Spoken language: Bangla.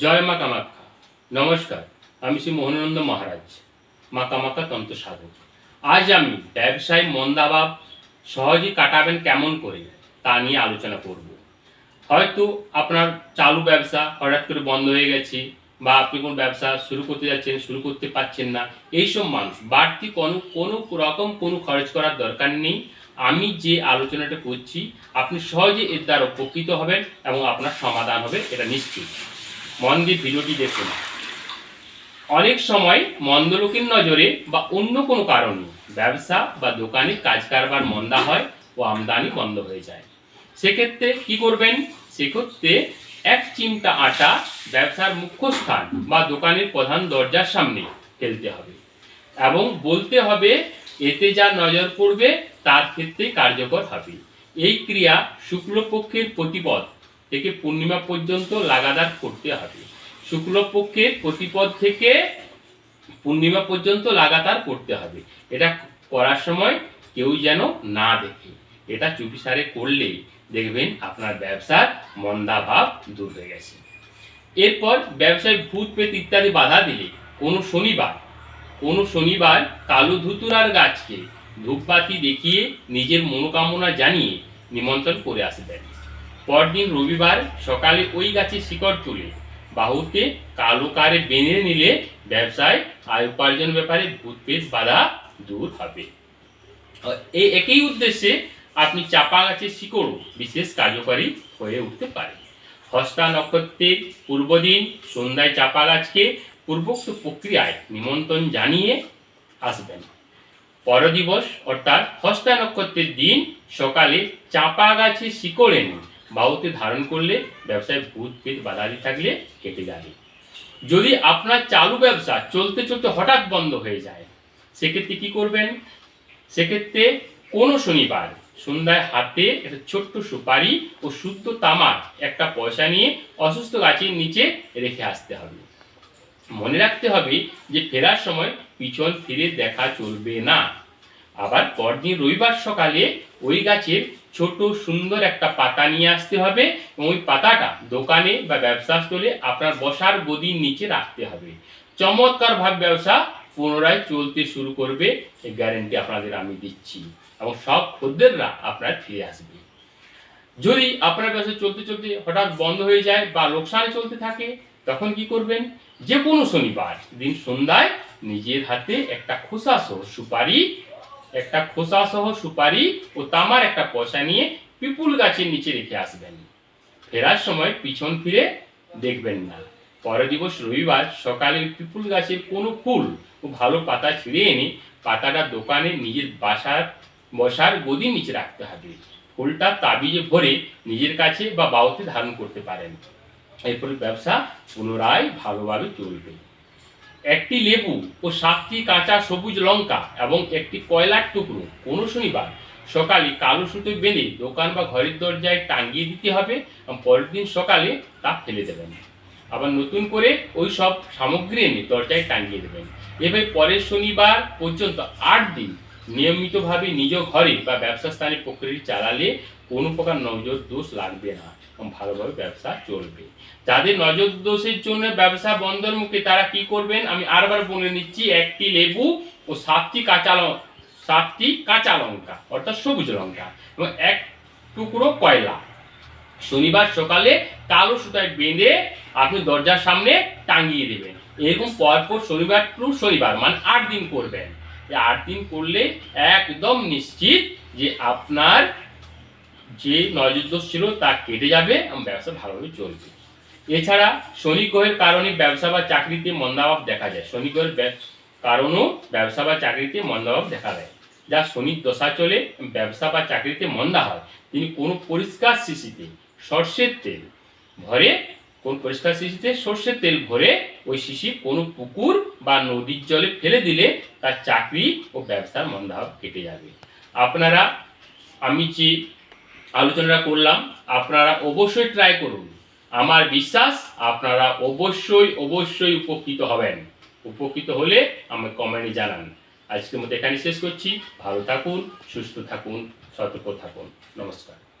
জয় মা কামাখ্যা। নমস্কার, আমি শ্রী মোহনানন্দ মহারাজ, মা কামাখ্যা তন্ত্র সাধক। আজ আমি ব্যবসায় মন্দাভাব সহজে কাটাবেন কেমন করে তা নিয়ে আলোচনা করব। হয়তো আপনার চালু ব্যবসা হঠাৎ করে বন্ধ হয়ে গেছে বা আপনি কোন ব্যবসা শুরু করতে যাচ্ছেন, শুরু করতে পারছেন না, এইসব মানুষ, বাড়তি কোনো কোনো রকম কোনো খরচ করার দরকার নেই। আমি যে আলোচনাটা করছি, আপনি সহজে এর দ্বারা উপকৃত হবেন এবং আপনার সমাধান হবে, এটা নিশ্চিত। মন দিয়ে ভিডিওটি দেখুন। অনেক সময় মন্দলোকের নজরে বা অন্য কোনো কারণে ব্যবসা বা দোকানে কাজ কারবার মন্দা হয় ও আমদানি বন্ধ হয়ে যায়। সেক্ষেত্রে কি করবেন? সেক্ষেত্রে এক চিমটা আটা ব্যবসার মুখ্য স্থান বা দোকানের প্রধান দরজার সামনে ফেলতে হবে এবং বলতে হবে, এতে যা নজর পড়বে, তার ক্ষেত্রে কার্যকর হবে। এই ক্রিয়া শুক্লপক্ষের প্রতিপদ থেকে পূর্ণিমা পর্যন্ত লাগাতার করতে হবে। শুক্লপক্ষের প্রতিপদ থেকে পূর্ণিমা পর্যন্ত লাগাতার করতে হবে। এটা করার সময় কেউ যেন না দেখে। এটা চুপিসারে করলেই দেখবেন আপনার ব্যবসার মন্দাভাব দূর হয়ে গেছে। এরপর ব্যবসায় ভূত পেত ইত্যাদি বাধা দিলে কোনো শনিবার কোনো শনিবার কালো ধুতুরার গাছকে ধূপবাতি দেখিয়ে নিজের মনোকামনা জানিয়ে নিমন্ত্রণ করে আসবেন। পরদিন রবিবার সকালে ওই গাছে শিকড় তুলে বাহুতে কালো কারে বেঁধে নিলে ব্যবসায় আয় উপার্জন ব্যাপারে ভূত পেট বাধা দূর হবে। এই একই উদ্দেশ্যে আপনি চাপা গাছের শিকড়ও বিশেষ কার্যকারী হয়ে উঠতে পারে। হস্তা নক্ষত্রের পূর্বদিন সন্ধ্যায় চাপা গাছকে পূর্বোক্ত প্রক্রিয়ায় নিমন্ত্রণ জানিয়ে আসবেন। পরদিবস অর্থাৎ হস্তা নক্ষত্রের দিন সকালে চাপা গাছে শিকড় এনে বাহুতে ধারণ করলে ব্যবসায় ভূত পেট বাধাদি থাকলে কেটে যাবে। যদি আপনার চালু ব্যবসা চলতে চলতে হঠাৎ বন্ধ হয়ে যায়, সেক্ষেত্রে কি করবেন? সেক্ষেত্রে কোনো শনিবার সন্ধ্যায় হাতে একটা ছোট্ট সুপারি ও শুদ্ধ তামার একটা পয়সা নিয়ে অসুস্থ গাছের নিচে রেখে আসতে হবে। মনে রাখতে হবে যে ফেরার সময় পিছন ফিরে দেখা চলবে না। আবার পরদিন রবিবার সকালে ওই গাছের ছোট সুন্দর একটা পাতা নিয়ে আসতে হবে এবং ওই পাতাটা দোকানে বা ব্যবসা স্থলে আপনার বসার গদির নিচে রাখতে হবে। চমৎকার ভাবে ব্যবসা পুনরায় চলতে শুরু করবে এই গ্যারেন্টি আপনাদের আমি দিচ্ছি এবং সব খদ্দেররা আপনার ফিরে আসবে। যদি আপনার ব্যবসা চলতে চলতে হঠাৎ বন্ধ হয়ে যায় বা লোকসানে চলতে থাকে, তখন কি করবেন? যে কোনো শনিবার দিন সন্ধ্যায় নিজের হাতে একটা খোসা সুপারি একটা খোসা সহ সুপারি ও তামার একটা পয়সা নিয়ে পিপুল গাছের নিচে রেখে আসবেন। ফেরার সময় পিছন ফিরে দেখবেন না। পরের দিবস রবিবার সকালে পিপুল গাছের কোনো ফুল ও ভালো পাতা ছিঁড়ে এনে পাতাটা দোকানে নিজের বাসার, বসার গদির নিচে রাখতে হবে। ফুলটা তাবিজে ভরে নিজের কাছে বা বাউতে ধারণ করতে পারেন। এরপরে ব্যবসা পুনরায় ভালোভাবে চলবে। একটি লেবু ও সাতটি কাঁচা সবুজ লঙ্কা এবং একটি কয়লার টুকরো। কোনো শনিবার সকালে কালো সুতো বেঁধে দোকান বা ঘরের দরজায় টাঙিয়ে দিতে হবে এবং পরের দিন সকালে তা ফেলে দেবেন। আবার নতুন করে ওই সব সামগ্রী এনে দরজায় টাঙিয়ে দেবেন। এভাবে পরের শনিবার পর্যন্ত আট দিন নিয়মিতভাবে নিজ ঘরে বা ব্যবসা স্থানে প্রক্রিয়া চালালে কোনো প্রকার নজর দোষ লাগবে না, এবং ভালোভাবে ব্যবসা চলবে। যাদের নজর দোষের জন্য ব্যবসা বন্ধের মুখে তারা কি করবেন? আমি আরবার বলে নিচ্ছি, একটি লেবু ও সাতটি কাঁচা ল- সাতটি কাঁচা লঙ্কা, অর্থাৎ সবুজ লঙ্কা, এবং এক টুকরো কয়লা। শনিবার সকালে কালো সুতায় বেঁধে আপনি দরজার সামনে টাঙিয়ে দেবেন। এরকম পরপর শনিবার টু শনিবার মানে আট দিন করবেন। আট দিন করলে একদম নিশ্চিত যে আপনার যে নজর দোষ ছিল তা কেটে যাবে এবং ব্যবসা ভালোভাবে চলবে। এছাড়া শনি গ্রহের কারণে ব্যবসা বা চাকরিতে মন্দাভাব দেখা যায়। শনি গ্রহের কারণেও ব্যবসা বা চাকরিতে মন্দাভাব দেখা দেয়। যা শনির দশা চলে ব্যবসা বা চাকরিতে মন্দা হয়। তিনি কোনো পরিষ্কার শিশিতে সর্ষের তেল ভরে, কোন পরিষ্কার শিশিতে সর্ষের তেল ভরে ওই শিশি কোনো পুকুর বা নদীর জলে ফেলে দিলে তার চাকরি ও ব্যবসার মন্দাভাব কেটে যাবে। আপনারা আমি যে আলোচনাটা করলাম। আপনারা অবশ্যই ট্রাই করুন। আমার বিশ্বাস, আপনারা অবশ্যই অবশ্যই উপকৃত হবেন। উপকৃত হলে আমাকে কমেন্টে জানান। আজকের মতো এখানে শেষ করছি। ভালো থাকুন, সুস্থ থাকুন, সতর্ক থাকুন। নমস্কার।